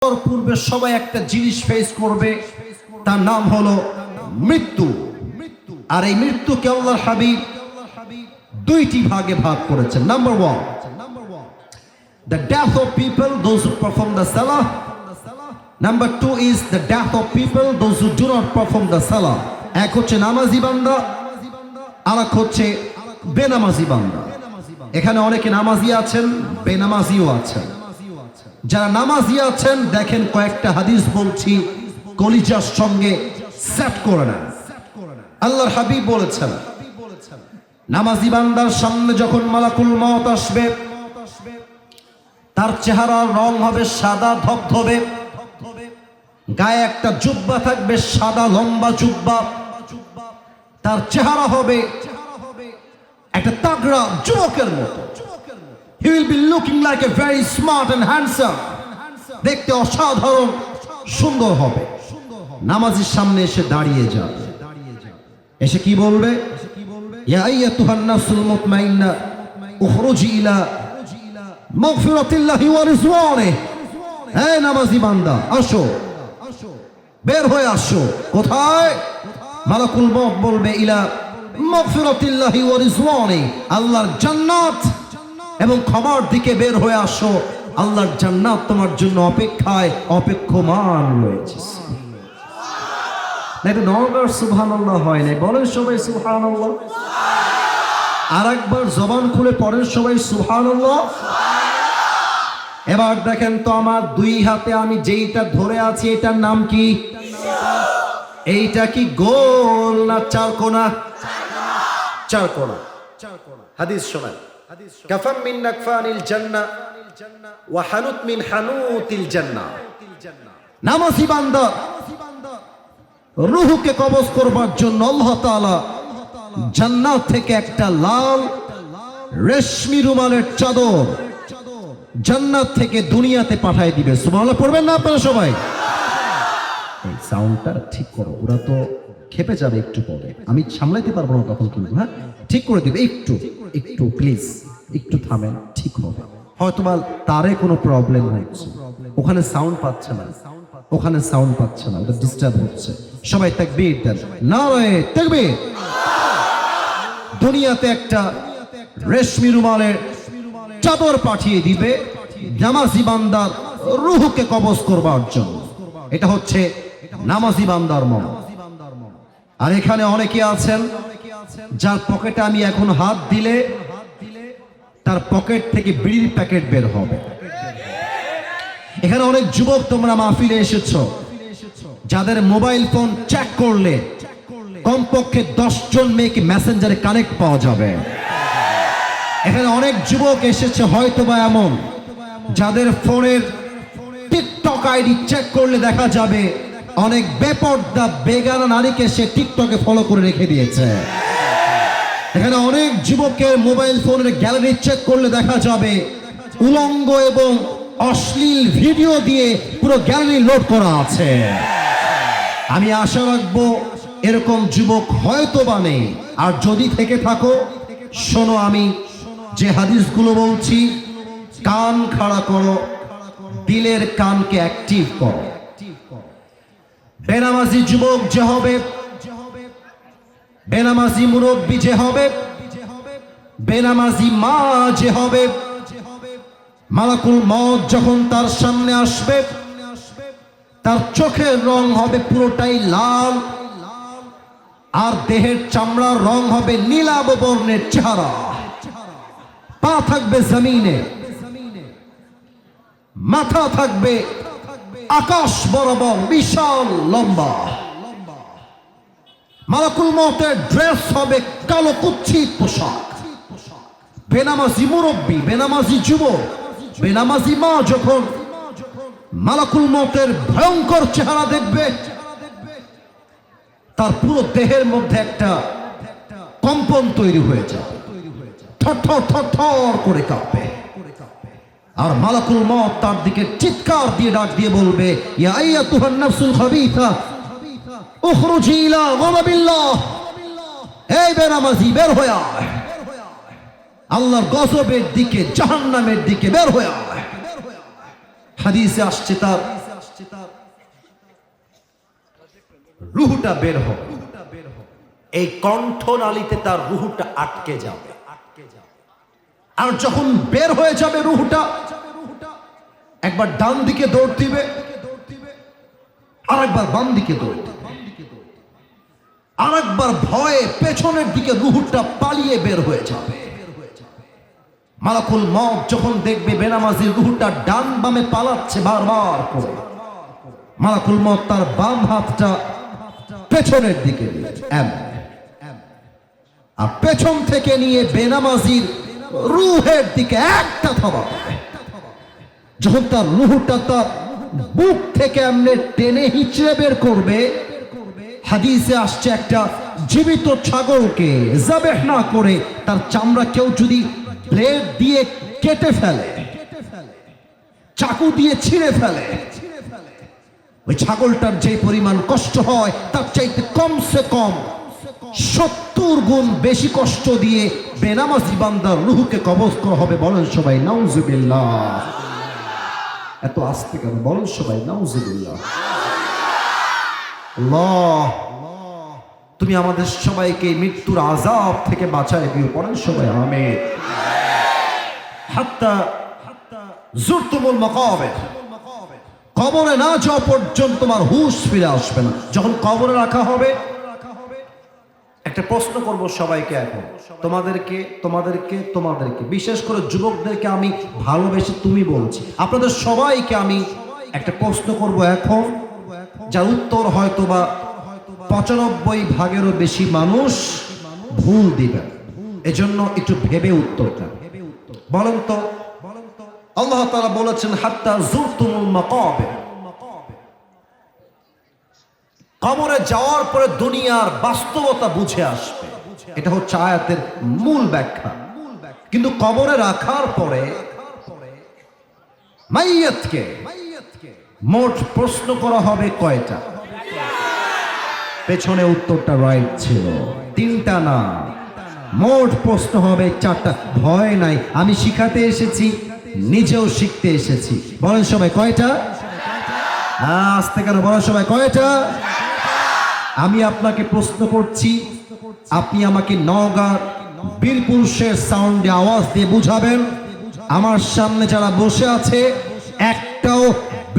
পূর্বে সবাই একটা জিনিস ফেস করবে, তার নাম হলো মৃত্যু। আর এই মৃত্যুকে আল্লাহর হাবিব দুইটি ভাগে ভাগ করেছেন। Number one the death of people, those who perform the salah. Number two is the death of people, those who do not perform the salah. এক হচ্ছে নামাজি বান্দা আর এক হচ্ছে বেনামাজি বান্দা। এখানে অনেকে নামাজি আছেন, বেনামাজিও আছেন। যারা নামাজি আছেন, দেখেন কয়েকটা হাদিস বলছি, কলিজার সঙ্গে সেট করে নেন। আল্লাহর হাবিব বলেছেন, নামাজি বান্দার সামনে যখন মালাকুল মত আসবে, তার চেহারার রং হবে সাদা, ধবধবে। গায়ে একটা জুব্বা থাকবে সাদা, লম্বা জুব্বা। তার চেহারা হবে একটা তাগড়া যুবকের মতো। He will be looking like a very smart and handsome দেখতে অসাধারণ, সুন্দর হবে। নামাজির সামনে এসে দাঁড়িয়ে যাবে এসে কি বলবে? ইয়া আইয়াতুহান নাসুল মুতমাইন্না, উখরুজি ইলা মাগফিরাতিল্লাহি ওয়া রিজওয়ানিহি। হে নামাজি বান্দা, আসো। বের হয়ে আসো। কোথায়? মালাকুল মউত বলবে, ইলা মাগফিরাতিল্লাহি ওয়া রিজওয়ানিহি, আল্লাহর জান্নাত। এবং ক্ষমার দিকে বের হয়ে আসো। আল্লাহর জান্নাত তোমার জন্য অপেক্ষায় অপেক্ষমান রয়েছে। হয় না বলেন সবাই সুবহানাল্লাহ। আর একবার জবান খুলে এবার দেখেন তো আমার দুই হাতে আমি যেইটা ধরে আছি নাম কি? এইটা কি গোল না চারকোনা চারকোনা চার কোনা। হাদিস শোনান কাফাম মিন নাকফানিল জান্নাহ ওয়া হানুত মিন হানুতিল জান্নাহ নামাজি বান্দা রুহুকে কবজ করবার জন্য আল্লাহ তাআলা জান্নাত থেকে একটা লাল রেশমি রুমালের চাদর জান্নাত থেকে দুনিয়াতে পাঠায় দিবে। সুবহানাল্লাহ, পড়বেন না আপনারা সবাই? এই সাউন্ডটা ঠিক করো, ওরা তো খেপে যাবে একটু পরে। আমি সামলাইতে পারব না তখন কিন্তু হ্যাঁ? ঠিক করে দিবে, একটু একটু প্লিজ একটু থামেন, ঠিক হবে। হয়তো বা তারে কোনো প্রবলেম হচ্ছে ওখানে সাউন্ড পাচ্ছে না। ওখানে সাউন্ড পাচ্ছে না, ওটা ডিস্টার্ব হচ্ছে। সবাই তাকবীর দেন। না দুনিয়াতে একটা রেশমি রুমালের চাদর পাঠিয়ে দিবে, নামাজি বান্দার রুহুকে কবজ করবার জন্য। এটা হচ্ছে নামাজি বান্দার মন। আর এখানে অনেকে আছেন, যার পকেটে আমি এখন হাত দিলে তার পকেট থেকে বিড়ির প্যাকেট বের হবে। এখানে অনেক যুবক তোমরা মাহফিলে এসেছ। যাদের মোবাইল ফোন চেক করলে কমপক্ষে দশ জন মেয়েকে মেসেঞ্জারে কানেক্ট পাওয়া যাবে। এখানে অনেক যুবক এসেছে হয়তো বা এমন। যাদের ফোনের টিকটক আইডি চেক করলে দেখা যাবে, অনেক বেপর্দা বেগানা নারীকে সে টিকটকে ফলো করে রেখে দিয়েছে। এখানে অনেক যুবকের মোবাইল ফোনের গ্যালারি চেক করলে দেখা যাবে। উলঙ্গ এবং অশ্লীল ভিডিও দিয়ে পুরো গ্যালারি লোড করা আছে। আমি আশা রাখব এরকম যুবক হয়তো বা নেই। আর যদি থেকে থাকো, শোনো আমি যে হাদিসগুলো বলছি, কান খাড়া করো, দিলের কানকে অ্যাক্টিভ করো। বেনামাজি যুবক যে হবে বেনামাজি মুরব্বী যে হবে, বেনামাজি মা যে হবে, মালাকুল মত যখন তার সামনে আসবে, তার চোখের রং হবে পুরোটাই লাল, আর দেহের চামড়ার রং হবে নীলাব বর্ণের চেহারা। পা থাকবে জমিনে, মাথা থাকবে আকাশ বরাবর বিশাল লম্বা। মালাকুল মতের ড্রেস হবে কালো কুচ্ছিত পোশাক। বেনামাজি মুরব্বী, বেনামাজি যুবক, বেনামাজি মা যখন মালাকুল মতের ভয়ঙ্কর চেহারা দেখবে, তার পুরো দেহের মধ্যে একটা কম্পন তৈরি হয়ে যাবে থর থর করে কাঁপবে। আর মালাকুল মত তার দিকে চিৎকার দিয়ে ডাক দিয়ে বলবে, ইয়া আইয়াতুহান নাফসুল খাবিথা উখরুজি ইলা আল্লাহর গজবের দিকে, জাহান্নামের দিকে বের হয়ে হাদিসে আসছে তার রুহুটা বের হবে এই কণ্ঠনালীতে তার রুহুটা আটকে যাবে। আটকে যাবে আর যখন বের হয়ে যাবে রুহুটা, একবার ডান দিকে দৌড় দিবে আর একবার বাম দিকে দৌড় দিবে। আর একবার ভয়ে পেছনের দিকে রুহুটা পালিয়ে বের হয়ে যাবে। মালাকুল মত যখন দেখবে বেনামাজির রুহুটা ডান বামে পালাচ্ছে বারবার করে, মালাকুল মত তার বাম হাতটা পেছনের দিকে। আর পেছন থেকে নিয়ে বেনামাজির রুহের দিকে একটা থাবা যখন তার রুহটা তার বুক থেকে এমনি টেনে হিচড়ে বের করবে হাদিসে আসছে একটা জীবিত ছাগলকে জাবেহ না করে তার চামড়া কেউ যদি ব্লেড দিয়ে কেটে ফেলে, চাকু দিয়ে ছিঁড়ে ফেলে, ওই ছাগলটার যে পরিমাণ কষ্ট হয় তার চাইতে কমসে কম সত্তর গুণ বেশি কষ্ট দিয়ে বেনামাজি বান্দার রুহুকে কবজ করা হবে বলেন সবাই, নাউজুবিল্লাহ। এত আস্তে কেন? বলেন সবাই, নাউজুবিল্লাহ। আল্লাহ। তুমি আমাদের সবাইকে মৃত্যুর আজাব থেকে বাঁচায় দিও পড়েন সবাই মাকাবির কবরে না যাওয়া পর্যন্ত তোমার হুশ ফিরে আসবে না। যখন কবরে রাখা হবে, একটা প্রশ্ন করব সবাইকে এখন। তোমাদেরকে তোমাদেরকে তোমাদেরকে, বিশেষ করে যুবকদেরকে আমি ভালোবেসে তুমি বলছি। আপনাদের সবাইকে আমি একটা প্রশ্ন করব এখন। যার উত্তর হয়তো বা পঁচানব্বই ভাগেরও বেশি মানুষ ভুল দিবেন এজন্য একটু ভেবে উত্তরটা বলেন তো, আল্লাহ তাআলা বলেছেন, হাত্তা জুরতুমুল মাকাবির কবরে যাওয়ার পরে দুনিয়ার বাস্তবতা বুঝে আসবে। এটা হচ্ছে আয়াতের মূল ব্যাখ্যা। কিন্তু কবরে রাখার পরে মাইয়াতকে মোট প্রশ্ন করা হবে কয়টা? পেছনে উত্তরটা রাইট ছিল। তিনটা না। মোট প্রশ্ন হবে চারটা। ভয় নাই। আমি শিখাতে এসেছি, নিজেও শিখতে এসেছি। বলেন সবাই কয়টা? হ্যাঁ আসতে কেন? বলেন সবাই কয়টা? আমি আপনাকে প্রশ্ন করছি, আপনি আমাকে নওগাঁ বীর পুরুষের সাউন্ডে আওয়াজ দিয়ে বুঝাবেন। আমার সামনে যারা বসে আছে একটাও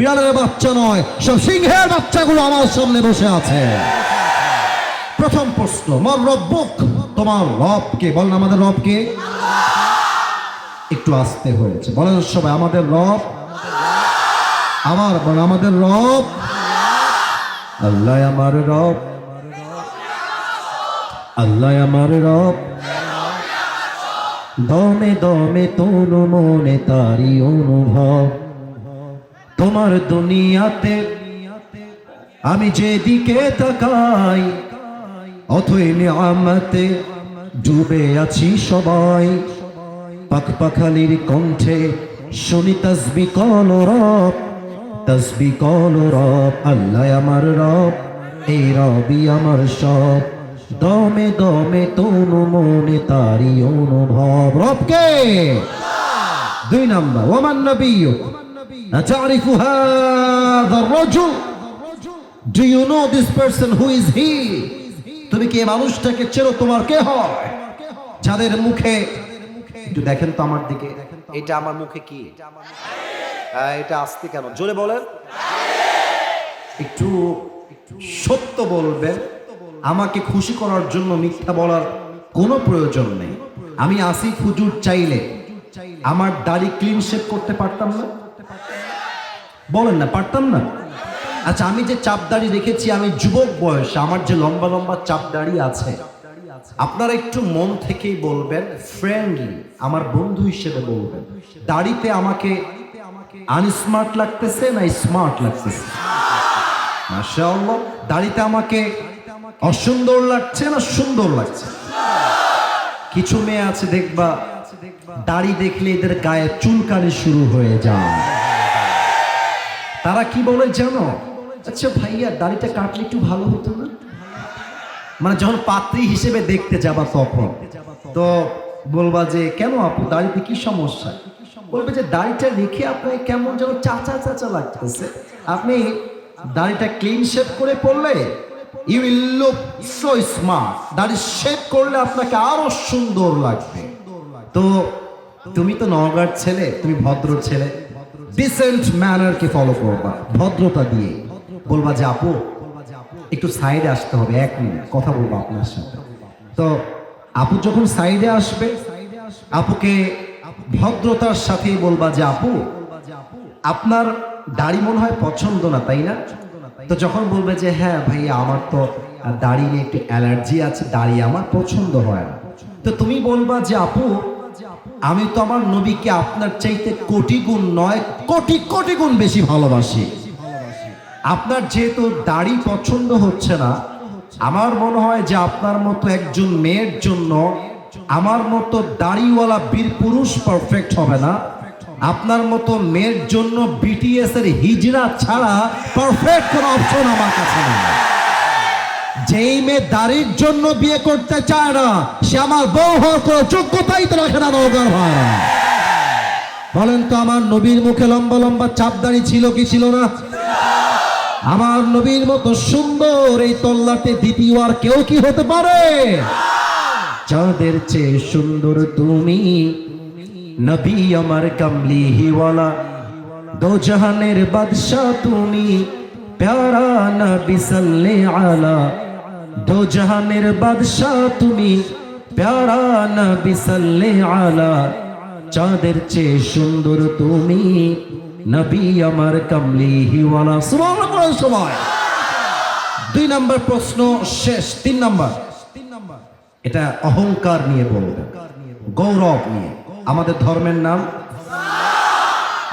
বিড়ালের বাচ্চা নয়, সব সিংহের বাচ্চাগুলো আমার সামনে বসে আছে। প্রথম প্রশ্ন, মর রব্বুক তোমার রবকে বলেন আমাদের রবকে একটু আসতে হয়েছে। বলেন সবাই, আমাদের রব? আমার বল আমাদের রব? আল্লাহ আমার রব। আল্লাহ আমার রব। দমে দমে তোর মনে তারি অনুভব। তোমার দুনিয়াতে, আমি যেদিকে তাকাই, অথই নিয়ামতে ডুবে আছি সবাই। পাখ পাখালির কণ্ঠে শুনি তসবি কল রব তসবি কল রব, আল্লাহ আমার রব, এই রবি আমার সব। দমে দমে তনু মনে তারি অনুভব। রবকে দুই নাম্বার, ওমান নবী تعرف هذا الرجل Do you know this person who is he? তুমি কি এই মানুষটাকে চেনো তোমার কে হয় যাদের মুখে একটু দেখেন তো আমার দিকে এটা আমার মুখে কি হ্যাঁ, এটা আসতে কেন জোরে বলেন একটু সত্য বলবেন আমাকে খুশি করার জন্য মিথ্যা বলার কোনো প্রয়োজন নেই আমি আসিফ হুজুর চাইলে আমার দাড়ি ক্লিন শেভ করতে পারতাম না বলেন না, পারতাম না। আচ্ছা আমি যে চাপ দাড়ি রেখেছি, আমি যুবক বয়সে, আমার যে লম্বা লম্বা চাপ দাড়ি আছে, আপনারা একটু মন থেকেই বলবেন ফ্রেন্ডলি আমার বন্ধু হিসেবে বলবেন। দাড়িতে আমাকে আনস্মার্ট লাগতেছে না স্মার্ট লাগতেছে? দাড়িতে আমাকে অসুন্দর লাগছে না সুন্দর লাগছে? কিছু মেয়ে আছে, দেখবা, দাড়ি দেখলে এদের গায়ে চুলকানি শুরু হয়ে যায়। তারা কি বলে জানো? আচ্ছা ভাইয়া, দাড়িটা কাটলে একটু ভালো হতো না? মানে যখন পাত্রী হিসেবে দেখতে যাবা তখন, তো বলবা যে, কেন আপু, দাড়িতে কি সমস্যা? বলবে যে, দাড়িটা রেখে আপনাকে কেমন যেন চাচা চাচা লাগতেছে। আপনি দাড়িটা ক্লিন শেপ করে পড়লে you will look so smart দাড়ি শেভ করলে আপনাকে আরও সুন্দর লাগবে। তো তুমি তো নওগাঁর ছেলে, তুমি ভদ্র ছেলে। ডিসেন্ট ম্যানারকে ফলো করবা ভদ্রতা দিয়ে। বলবা যে, আপু, একটু সাইডে আসতে হবে, এক মিনিট কথা বলব আপনার সাথে। তো আপু যখন সাইডে আসবে, আপুকে ভদ্রতার সাথেই বলবা যে, আপু, আপনার দাড়ি মনে হয় পছন্দ না, তাই না? তো যখন বলবে যে হ্যাঁ ভাই আমার তো দাড়ি নিয়ে একটু অ্যালার্জি আছে, দাড়ি আমার পছন্দ হয় না। তো তুমি বলবা যে, আপু আমি তো আমার নবীকে আপনার চাইতে কোটি গুণ নয়, কোটি কোটি গুণ বেশি ভালোবাসি। আপনার যেহেতু দাড়ি পছন্দ হচ্ছে না, আমার মনে হয় যে আপনার মতো একজন মেয়ের জন্য আমার মতো দাড়িওয়ালা বীর পুরুষ পারফেক্ট হবে না। আপনার মতো মেয়ের জন্য বিটিএস এর হিজড়া ছাড়া পারফেক্ট কোনো অপশন আমার কাছে নেই। যেই মেয়ে দাড়ির জন্য বিয়ে করতে চায় না, সে আমার বউ হওয়ার বলেন তো, আমার নবীর মুখে লম্বা লম্বা চাপ দাড়ি ছিল কি ছিল না? আমার নবীর মতো সুন্দর এই তল্লাটে দ্বিতীয় আর কেউ কি হতে পারে? চাঁদের চেয়ে সুন্দর তুমি, নবী আমার কামলি হিওয়ালা দো জাহানের বাদশাহ তুমি প্যারা নবী সাল্লে আলা। দো জাহানের বাদশাহ তুমি, প্যারা নবী সাল্লে আলা। চাঁদের চেয়ে সুন্দর তুমি, নবী আমার কামলি হিওয়ালা সুবহানাল্লাহ পড়ার সময় দুই নাম্বার প্রশ্ন শেষ, তিন নাম্বার। এটা অহংকার নিয়ে বলব, গৌরব নিয়ে। আমাদের ধর্মের নাম?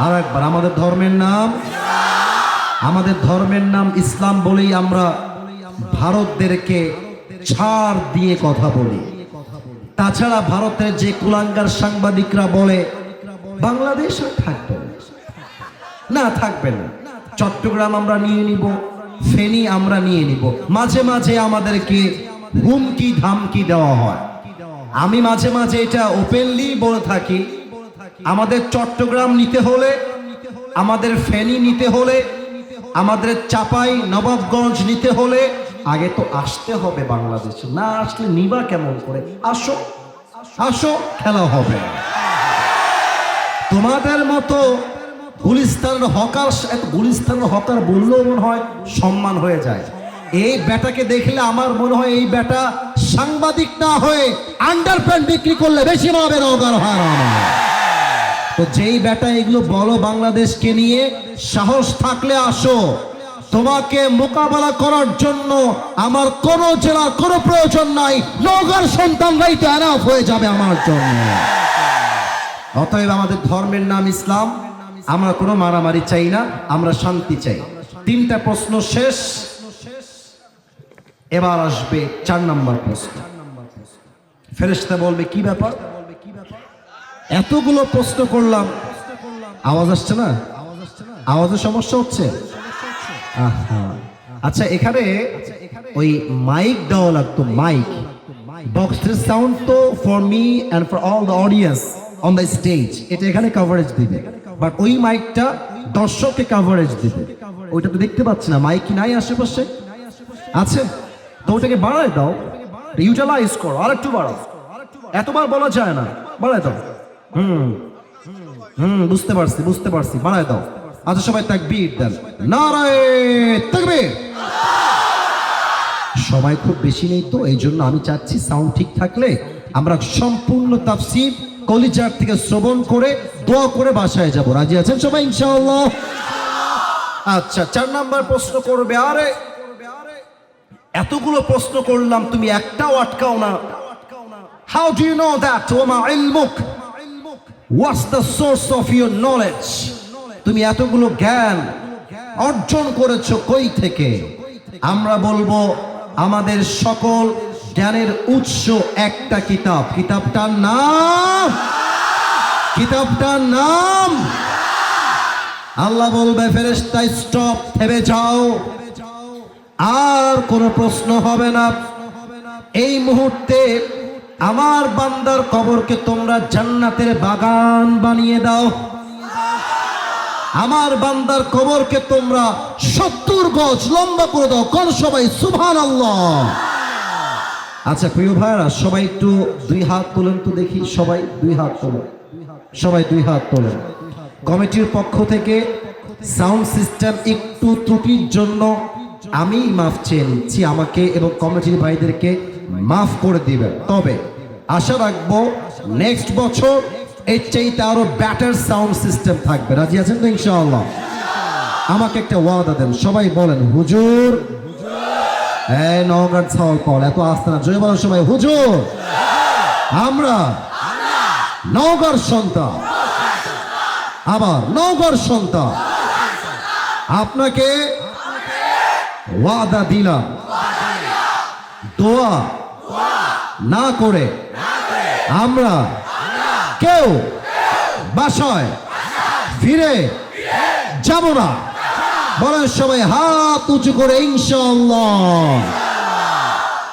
আর একবার, আমাদের ধর্মের নাম? আমাদের ধর্মের নাম ইসলাম বলেই আমরা ভারতদেরকে ছাড় দিয়ে কথা বলি। তাছাড়া ভারতের যে কুলাঙ্গার সাংবাদিকরা বলে বাংলাদেশ থাকবে না। না, থাকবে না। চট্টগ্রাম আমরা নিয়ে নিব, ফেনী আমরা নিয়ে নিব। মাঝে মাঝে আমাদেরকে হুমকি ধামকি দেওয়া হয়। আমি মাঝে মাঝে এটা ওপেনলি বলে থাকি। আমাদের চট্টগ্রাম নিতে হলে, আমাদের ফেনী নিতে হলে আমাদের চাপাই নবাবগঞ্জ নিতে হলে আগে তো আসতে হবে বাংলাদেশে। না আসলে নিবা কেমন করে? আসো আসো, খেলা হবে। তোমাদের মতো গুলিস্তানের হকার গুলিস্তানের হকার বললেও মনে হয় সম্মান হয়ে যায়। এই ব্যাটাকে দেখলে আমার মনে হয় এই বেটা সাংবাদিক না হয়ে আন্ডার বিক্রি করলে বেশি পাবে রোগার হয়। তো যেই ব্যাটা এগুলো বলো বাংলাদেশকে নিয়ে, সাহস থাকলে আসো। তোমাকে মোকাবেলা করার জন্য আমার কোন জেলার কোনো প্রয়োজন নাই। নৌকার সন্তানরাই তো এনাফ হয়ে যাবে আমার জন্য। অতএব আমাদের ধর্মের নাম ইসলাম। আমরা কোনো মারামারি চাই না, আমরা শান্তি চাই। তিনটা প্রশ্ন শেষ। এবার আসবে চার নম্বর প্রশ্ন। ফেরেশতা বলবে, কি ব্যাপার? এতগুলো প্রশ্ন করলাম। আওয়াজ আসছে না? আওয়াজের সমস্যা হচ্ছে। আচ্ছা এখানে ওই মাইক দেওয়া লাগতো মাইক বক্সের সাউন্ড তো for me and for all the audience on the stage এটা এখানে কভারেজ দিবে। বাট ওই মাইকটা দর্শককে কভারেজ দিবে। ওইটা তো দেখতে পাচ্ছি না মাইক নাই আশেপাশে? আছে? তো ওটাকে বাড়ায় দাও। ইউটিলাইজ করো আর একটু বাড়াও। এতবার বলা যায় না। বাড়ায় দাও। হুম হুম, বুঝতে পারছি বুঝতে পারছি। বাড়ায় দাও। আচ্ছা সবাই তাকবীর দেন। নারায়ে তাকবীর। সময় খুব বেশি নেই তো, এই জন্য আমি চাচ্ছি সাউন্ড ঠিক থাকলে আমরা সম্পূর্ণ তাফসির কলিজার থেকে শ্রবণ করে দোয়া করে বাসায় যাব। রাজি আছেন সবাই, ইনশাআল্লাহ? আচ্ছা চার নাম্বার প্রশ্ন করবে, আরে এতগুলো প্রশ্ন করলাম, তুমি একটাও আটকাও না। How do you know that ও ওমা ইলমুক? What's the source of your knowledge তুমি এতগুলো জ্ঞান অর্জন করেছ কই থেকে? আমরা বলব, আমাদের সকল জ্ঞানের উৎস একটা কিতাব। কিতাবটার নাম? কিতাবটার নাম? আল্লাহ বলবে ফেরেস্তা স্টপ থেমে যাও। আর কোনো প্রশ্ন হবে না। এই মুহূর্তে আমার বান্দার কবরকে তোমরা জান্নাতের বাগান বানিয়ে দাও। আমার বান্দার কবরকে তোমরা সত্তর গজ লম্বা করে দাও। কোন সবাই? সুভান আল্লাহ আচ্ছা প্রিয় ভাইরা সবাই একটু দুই হাত তোলেন তো দেখি। সবাই দুই হাত তোলেন। সবাই দুই হাত তোলেন। কমিটির পক্ষ থেকে সাউন্ড সিস্টেম একটু ত্রুটির জন্য আমি মাফ চেয়ে নিচ্ছি আমাকে এবং কমিটির ভাইদেরকে। মাফ করে দিবেন। তবে আশা রাখব নেক্সট বছর এর চাইতে আরও ব্যাটার সাউন্ড সিস্টেম থাকবে। রাজি আছেন তো ইনশাআল্লাহ? আমাকে একটা ওয়াদা দেন। সবাই বলেন, হুজুর এই নওগাঁ ছাওয়াল কল এত আসতে না জয় বলেন সবাই, হুজুর, আমরা নওগাঁর সন্তান। আবার, নওগাঁর সন্তান। আপনাকে ওয়াদা দিলাম। দোয়া না করে আমরা কেউ বাসায় ফিরে যাব না। বলেন সবাই, হাত উঁচু করে, ইনশাআল্লাহ।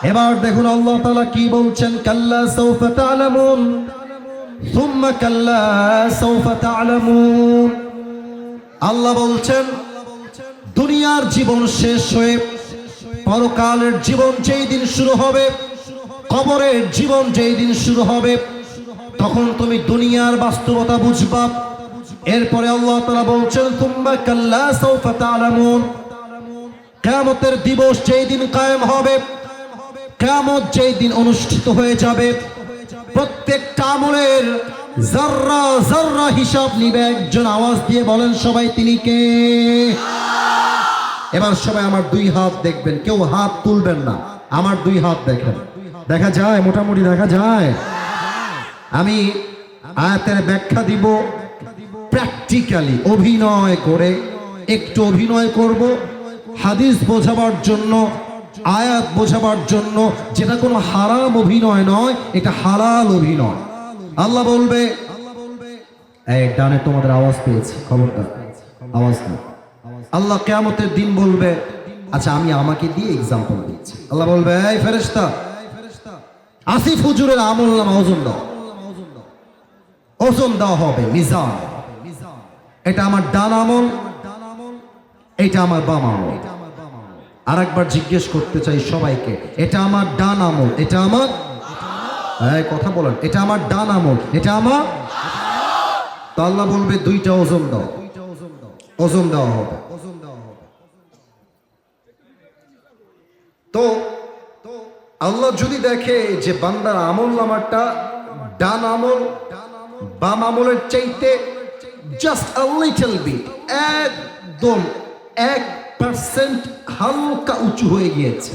এবার দেখুন আল্লাহ তাআলা কি বলছেন? কাল্লা সাউফা তা'লামুন সুম্মা কাল্লা সাউফা তা'লামুন আল্লাহ বলছেন, দুনিয়ার জীবন শেষ হয়ে পরকালের জীবন যেই দিন শুরু হবে কবরের জীবন যেই দিন শুরু হবে, তখন তুমি দুনিয়ার বাস্তবতা বুঝবা। এরপরে আল্লাহ তাআলা বলছেন তুম্বা কাল্লা সাউফা তা'লামুন দিবস যেই দিন কায়েম হবে, কিয়ামত যেই দিন অনুষ্ঠিত হয়ে যাবে। প্রত্যেকটা আমলের জাররা জাররা হিসাব নিবে, একজন আওয়াজ দিয়ে বলেন, সবাই তিনি কে? এবার সবাই আমার দুই হাত দেখবেন, কেউ হাত তুলবেন না, আমার দুই হাত দেখেন। দেখা যায়, মোটামুটি দেখা যায়। আমি আয়াতের ব্যাখ্যা দিব। প্র্যাকটিক্যালি অভিনয় করে, একটু অভিনয় করব, হাদিস বোঝাবার জন্য, আয়াত বোঝাবার জন্য। যেটা কোনো হারাম অভিনয় নয়, এটা হালাল অভিনয়। আল্লাহ বলবে, এই ডানে তোমাদের আওয়াজ পেয়েছি খবরটা আওয়াজ না আল্লাহ কেয়ামতের দিন বলবে আচ্ছা আমি আমাকে দিয়ে এক্সাম্পল দিচ্ছি। আল্লাহ বলবে, এই ফেরেশতা আসিফ হুজুরের আমল নামা ওজন দাও। ওজন দেওয়া হবে, মিজান। এটা আমার ডান আমল, এটা আমার বাম আমল। আর একবার জিজ্ঞেস করতে চাই সবাইকে, এটা আমার ডান আমল, এটা আমার হ্যাঁ কথা বলেন, এটা আমার ডান আমল, এটা আমার তো আল্লাহ বলবে দুইটা ওজন দাও। ওজন দেওয়া হবে। তো আল্লাহ যদি দেখে যে বান্দার আমল নামাটা ডান আমল, বাম আমলের চাইতে জাস্ট আ লিটল বিট একদম এক পার্সেন্ট হালকা উঁচু হয়ে গিয়েছে।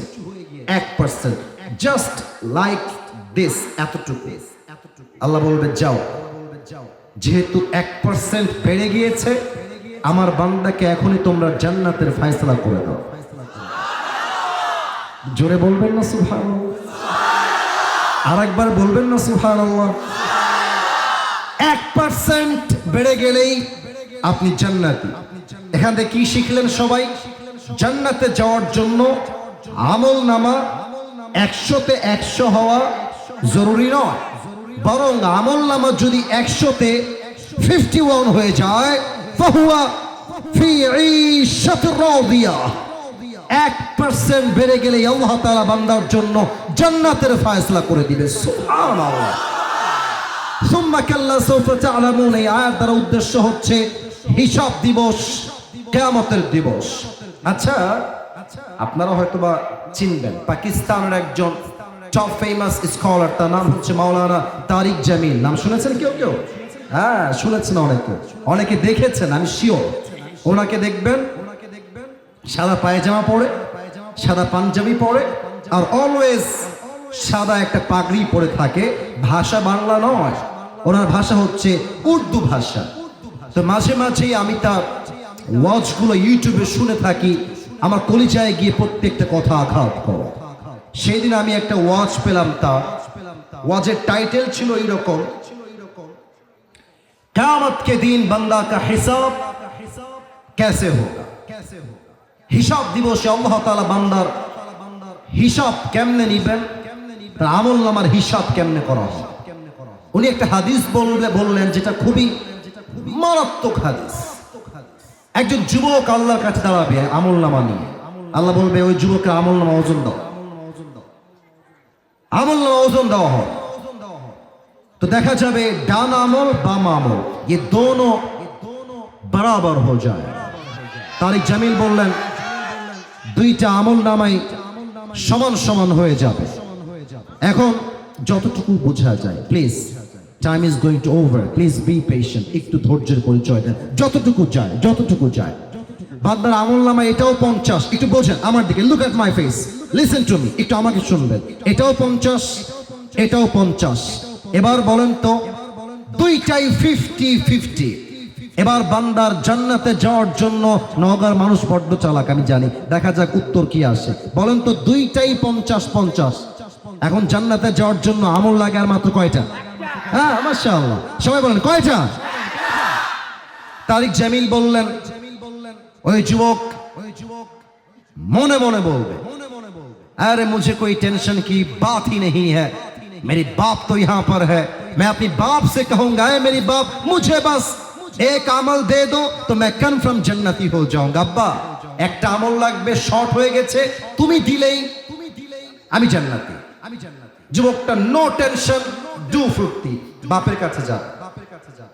এক পার্সেন্ট জাস্ট লাইক দিস এতটুকু। আল্লাহ বলবে যাও। যেহেতু এক পার্সেন্ট বেড়ে গিয়েছে, আমার বান্দাকে এখনই তোমরা জান্নাতের ফায়সলা করে দাও। জোরে বলবেন না সুভান আর একবার বলবেন না সুভান এক পার্সেন্ট বেড়ে গেলেই আপনি জান্নাতি। এখান থেকে কি শিখলেন সবাই? জান্নাতে যাওয়ার জন্য আমল নামা একশোতে একশো হওয়া জরুরি নয়। বরং আমল নামা যদি একশোতে ফিফটি ওয়ান হয়ে যায়, ফাহুয়া ফি এক পার্সেন্ট বেড়ে গেলে আল্লাহ তাআলা বান্দার জন্য জান্নাতের ফায়সলা করে দিবে। এই আয়াত দ্বারা উদ্দেশ্য হচ্ছে হিসাব দিবস, কিয়ামতের দিবস। আচ্ছা আপনারা হয়তোবা চিনবেন, পাকিস্তানের একজন টপ ফেমাস স্কলার তার নাম হচ্ছে মাওলানা তারিক জামিল। নাম শুনেছেন কেউ কেউ? হ্যাঁ শুনেছেন অনেকে। অনেকে দেখেছেন, আমি শিওর ওনাকে দেখবেন সাদা পায়জামা পরে, সাদা পাঞ্জাবি পরে, আর অলওয়েজ সাদা একটা পাগড়ি পরে থাকে। ভাষা বাংলা নয়, ওনার ভাষা হচ্ছে উর্দু ভাষা। তো মাঝে মাঝেই আমি তার ওয়াজগুলো ইউটিউবে শুনে থাকি, আমার কলিচায় গিয়ে প্রত্যেকটা কথা আঘাত করো। সেদিন আমি একটা ওয়াজ পেলাম তা ওয়াজের টাইটেল ছিল এইরকম কামত কে দিন বান্দা কা হিসাব হিসাব কেসে হোক হিসাব দিবসে আল্লাহ তালা বান্দার হিসাব কেমনে নিবেন? তার আমল নামার হিসাব কেমনে করা হয়? উনি একটা হাদিস বললে, বললেন যেটা খুবই মারাত্মক হাদিস। একজন যুবক আল্লাহর কাছে দাঁড়াবে আমল নামা নিয়ে। আল্লাহ বলবে, ওই যুবককে আমল নামা ওজন দাও। আমল নামা ওজন দেওয়া হয়। তো দেখা যাবে ডান আমল, বাম আমল, এ দোনো বরাবর হয়ে যায়। তারিক জামিল বললেন দুইটা আমল নামাই সমান সমান হয়ে যাবে। এখন যতটুকু বোঝা যায় please time is going to over please be patient একটু ধৈর্যের পরিচয় দেন। যতটুকু যায় যতটুকু যায়। বান্দার আমল নামা, এটাও পঞ্চাশ। একটু বোঝেন আমার দিকে look at my face listen to me একটু আমাকে শুনবেন। এটাও পঞ্চাশ এটাও পঞ্চাশ। এবার বলেন তো, দুইটাই ফিফটি ফিফটি এবার বান্দার জান্নাতে যাওয়ার জন্য নগর মানুষ বড্ড চালাক আমি জানি দেখা যাক উত্তর কি আসে বলেন তো দুইটাই পঞ্চাশ পঞ্চাশ এখন জান্নাতে যাওয়ার জন্য আমল লাগে আর মাত্র কয়টা হ্যাঁ মাশাআল্লাহ সবাই বলেন কয়টা তারিক জামিল বললেন ওই যুবক ওই যুবক মনে মনে বলবে अरे मुझे कोई टेंशन की बात ही नहीं है मेरी बाप तो यहाँ पर है मैं अपनी बाप से कहूंगा "ऐ मेरी बाप मुझे बस एक अमल दे दो तो मैं कन्फर्म जन्नती हो जाऊंगा আব্বা একটা আমল লাগবে শর্ট হয়ে গেছে তুমি দিলেই তুমি দিলেই আমি জান্নাতি আমি জান্নাতি যুবকটা নো টেনশন ডু ফুর্তি বাপের কাছে যা বাপের কাছে যা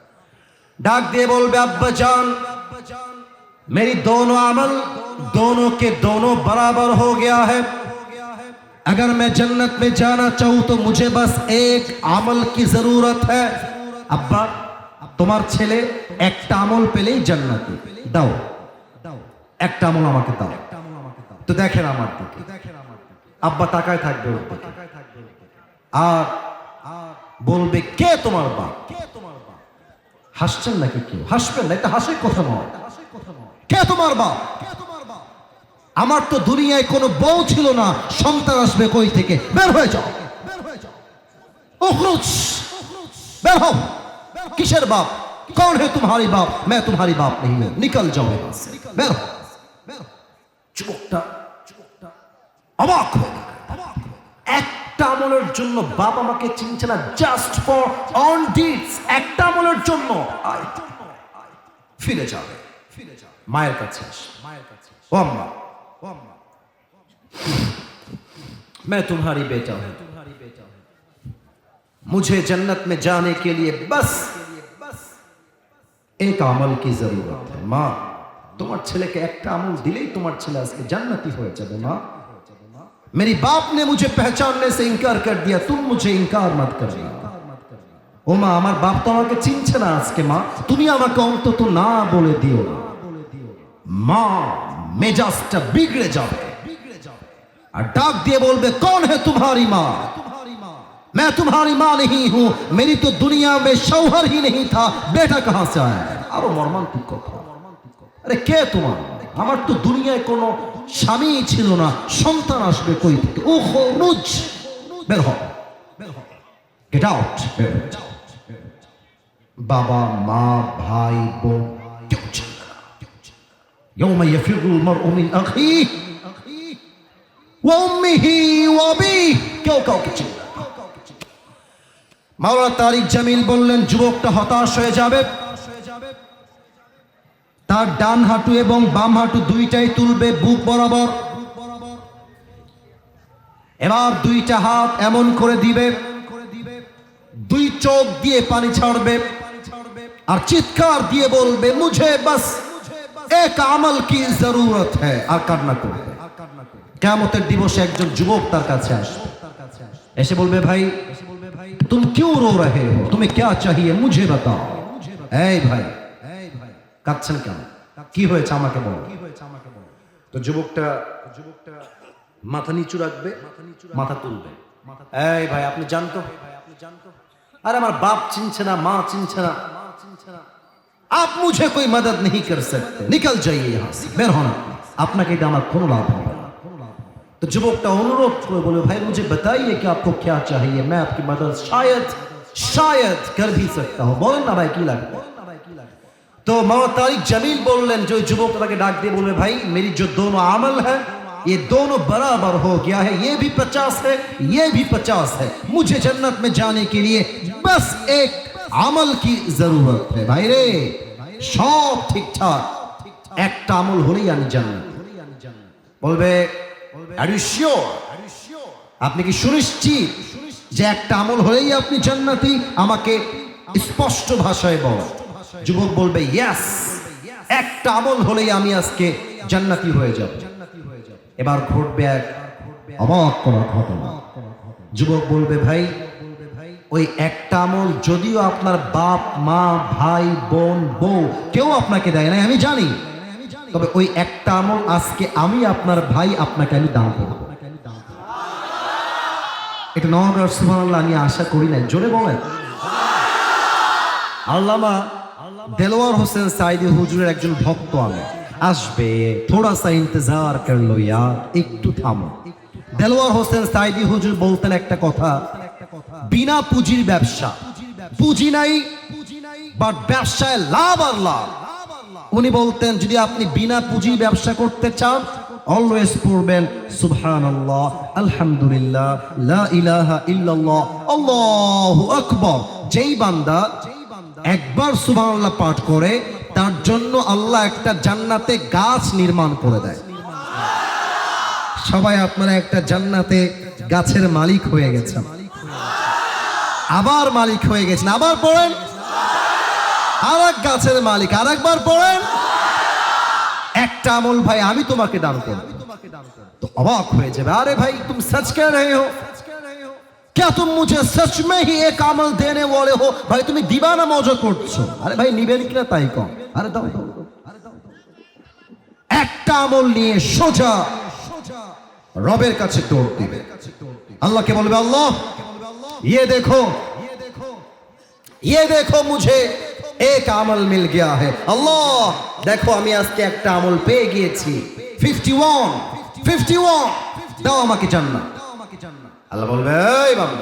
ডাক দিয়ে বলবে আব্বা জান मेरी दोनों अमल दोनों के दोनों बराबर हो गया है अगर मैं जन्नत में जाना चाहूं तो मुझे बस एक আমল की जरूरत है আব্বা তোমার ছেলে একটা আমল পেলেই জান্নাতি। দাও। দাও। একটা আমল আমাকে দাও। তো দেখেন আমার দিকে। আব্বা তাকায় থাকবে। আর বলবে, কে তোমার বাপ? কে তোমার বাপ হাসছেন নাকি কেউ? হাসবেন না, এটা হাসির কথা নয়। কে তোমার বাপ? আমার তো দুনিয়ায় কোনো বউ ছিল না, সন্তান আসবে কই থেকে? বের হয়ে যাও। উখরুজ। বের হও। কিসের বাপ कौन है तुम्हारी बाप मैं तुम्हारी बाप नहीं हूं निकल जाओ यहां से বের হও যুবকটা যুবকটা অবাক হয়ে গেল। একটা আমলের জন্য বাপ আমাকে চিনছে না জাস্ট ফর অন ডিটস একটা আমলের জন্য আয়, আয়, ফিরে যাবে ফিরে যাবে মায়ের কাছে আস মায়ের কাছে আস। ও আম্মা ও আম্মা मैं तुम्हारी बेटा हूं तुम्हारी बेटा हूं मुझे जन्नत में जाने के लिए बस एक আমল की जरूरत है মা তোমার ছেলেকে একটা আমল দিলেই তোমার ছেলে আজকে জান্নাতি হয়ে যাবে মা मेरी बाप ने मुझे पहचानने से इनकार कर दिया तुम मुझे इनकार मत करना ও মা আমার বাপ তো আমাকে চিনছে না আজকে মা তুমি আমাকে অন্তত না বলে দিও না মা মেজাজটা বিগড়ে যাবে আর ডাক দিয়ে বলবে कौन है तुम्हारी माँ मैं तुम्हारी माँ नहीं हूं मेरी तो दुनिया में शौहर ही नहीं था बेटा कहां से आया আরো মর্মান্তিক কথা আরে কে তোমার আমার তো দুনিয়ায় কোনো স্বামী ছিল না সন্তান আসবে কই থেকে ও নুজ বের হ গেট আউট বাবা মা ভাই বোন কেউ চিনবে না يوم يفر المرء من أخيه وأمه وأبيه কেউ কাউকে চিনবে না মাওলানা তারিক জামিল বললেন, যুবকটা হতাশ হয়ে যাবে। তার ডান হাঁটু এবং বাম হাঁটু দুইটাই তুলবে বুক বরাবর। এবার দুইটা হাত এমন করে দিবে, দুই চোখ দিয়ে পানি ছাড়বে আর চিৎকার দিয়ে বলবে, মুঝে বাস, এক আমল কি জরুরত হ্যায় আর কান্না করবে। কেমতের দিবসে একজন যুবক তার কাছে আসবে। এসে বলবে, ভাই तुम क्यों रो रहे हो तुम्हें क्या चाहिए मुझे बताओ এই ভাই কাঁদছেন কেন কি হয়েছে আমাকে বলো তো যুবকটা যুবকটা মাথা নিচু রাখবে মাথা তুলবে এই ভাই আপনি জানতো আরে আমার বাপ চিনছে না মা চিনছে না आप मुझे कोई मदद नहीं कर सकते निकल जाइए यहाँ से বের হন আপনি। আপনাকে এটা আমার কোনো লাভ হবে না तो যুবকটা অনুরোধ করে বলে भाई मुझे बताइए कि आपको क्या चाहिए मैं आपकी मदद शायद शायद कर भी सकता हूँ বলেন না ভাই কি লাগবে तो मौलाना तारिक जमील बोलन जो युवक के डाक दिए बोले भाई मेरी जो दोनों अमल है ये दोनों बराबर हो गया है ये भी पचास है ये भी पचास है मुझे जन्नत में जाने के लिए बस एक अमल की जरूरत है भाई रे सब ठीक ठाक একটা আমল হলেই আমি জান্নাত বলবে আর আপনি কি সুনিশ্চিত যে একটা আমল হলেই আপনি জান্নাতি? আমাকে স্পষ্ট ভাষায় বল। যুবক বলবে ইয়াস একটা আমল হলেই আমি আজকে জান্নাতি হয়ে যাব। এবার ঘটবে এক অবাক করা ঘটনা। যুবক বলবে, ভাই, ওই একটা আমল যদিও আপনার বাপ, মা, ভাই, বোন, বউ কেউ আপনাকে দেয় না আমি জানি। তবে ওই একটা আমল আজকে আমি আপনার ভাই আপনাকে আমি দান করব। এটা নওগাঁর সুবহানাল্লাহ আমি আশা করি না জোরে বলেন। আল্লামা দেলোয়ার হোসেন সাইদি হুজুরের একজন ভক্ত আমি আসবে, থোড়া সা ইন্তজার করল ইয়ার একটু থামো। দেলোয়ার হোসেন সাইদি হুজুর বলতেন একটা কথা, বিনা পুঁজির ব্যবসা, পুঁজি নাই বাট ব্যবসায় লাভ আর লাভ। উনি বলতেন, যদি আপনি বিনা পুঁজি ব্যবসা করতে চান অলওয়েজ পড়বেন, সুবহানাল্লাহ, আলহামদুলিল্লাহ, লা ইলাহা ইল্লাল্লাহ, আল্লাহু আকবার। যেই বান্দা একবার সুবহানাল্লাহ পাঠ করে, তার জন্য আল্লাহ একটা জান্নাতে গাছ নির্মাণ করে দেয়। সবাই আপনারা একটা জান্নাতে গাছের মালিক হয়ে গেছেন। আবার মালিক হয়ে গেছেন। আবার পড়েন আর এক গাছের মালিক আর একবার পড়েন একটা আমল ভাই আমি তোমাকে দান করব তো অবাক হয়ে যাবে আরে ভাই तुम सच कह रहे हो क्या तुम मुझे सच में ही एक अमल देने वाले हो ভাই তুমি দিবানা মজা করছো আরে ভাই নিবেন কিনা তাই কম আরে দাও দাও দাও। একটা আমল নিয়ে সোজা রবের কাছে দৌড় দিবে আল্লাহকে বলবে আল্লাহ ये देखो ये देखो मुझे এক আমল মিল গিয়া হে। আল্লাহ, দেখো আমি আজকে একটা আমল পেয়ে গিয়েছি। Fifty one fifty one. দাও আমাকে জান্না আল্লাহ বলবে, এই বাবা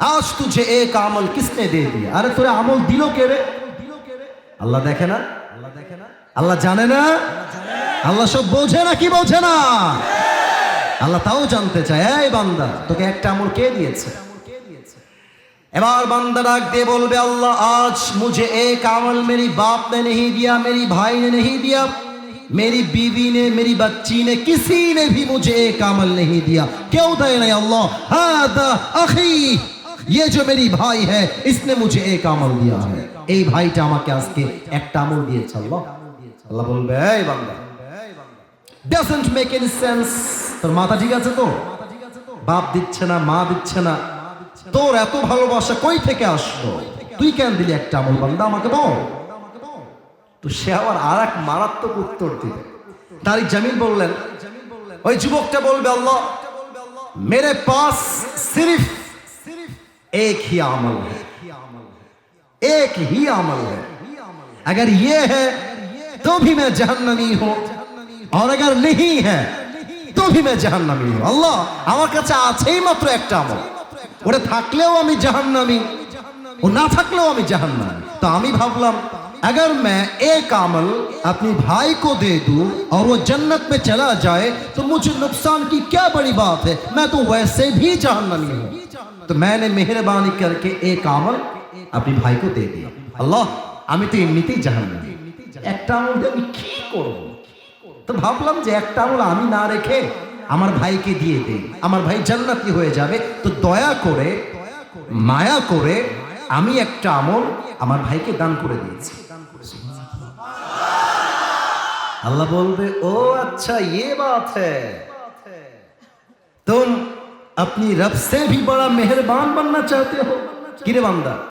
আজ তুঝে এক আমল কিসনে দিয়ে দিয়ে আরে তোরে আমল দিল কে রে? আল্লাহ দেখে না আল্লাহ দেখে না? আল্লাহ জানে না? আল্লাহ সব বোঝে না কি বোঝে না? আল্লাহ তাও জানতে চায়, এই বান্দা, তোকে একটা আমল কে দিয়েছে? এবার বান্দা ডাক দিয়ে বলবে अल्लाह आज मुझे एक अमल मेरी बाप ने नहीं दिया मेरी भाई ने नहीं दिया मेरी बीवी ने मेरी बच्ची ने किसी ने भी मुझे एक अमल नहीं दिया क्यों दे नहीं अल्लाह हादा अखी ये जो मेरी भाई है इसने मुझे एक अमल दिया है এই ভাইটা আমাকে আজকে একটা আমল দিয়েছে আল্লাহ আল্লাহ বলবে এই বান্দা ডাজন্ট মেক এনি সেন্স তোর মাথা ঠিক আছে তো বাপ দিচ্ছে না মা দিচ্ছে না তোর এত ভালোবাসা কই থেকে আসলো তুই কেন দিলি একটা আমল বান্দা আমাকে বল তো সে আবার আর এক মারাত্মক উত্তর দিবে তারিক জামিল বললেন ওই যুবকটা বলবে আল্লাহ মেরে পাস সিরিফ एक ही अमल है एक ही अमल है अगर ये है तो भी मैं जहन्नमी हूं और अगर नहीं है তো भी मैं जहन्नमी हूं আল্লাহ আমার কাছে আছেই মাত্র একটা আমল ওটা থাকলেও আমি জাহান্নামি ও না থাকলেও আমি জাহান্নামি তো আমি ভাবলাম अगर मैं एक अमल अपनी भाई को दे दूं और वो जन्नत में चला जाए तो मुझे नुकसान की क्या बड़ी बात है मैं तो वैसे भी जहन्नमी हूं तो मैंने मेहरबानी करके एक अमल अपनी भाई को दे दिया अल्लाह আমি তো এমনিতেই জাহান্নামি একটা আমল দিয়ে আমি কি করব তো ভাবলাম যে একটা আমল আমি না রেখে আমার ভাইকে দিয়ে দেই আমার ভাই জান্নাতি হয়ে যাবে তো দয়া করে মায়া করে আমি একটা আমল আমার ভাইকে দান করে দিয়েছি আল্লাহ বলবে ও अच्छा ये बात है तुम अपनी रब से भी बड़ा मेहरबान बनना चाहते हो किरे बांदा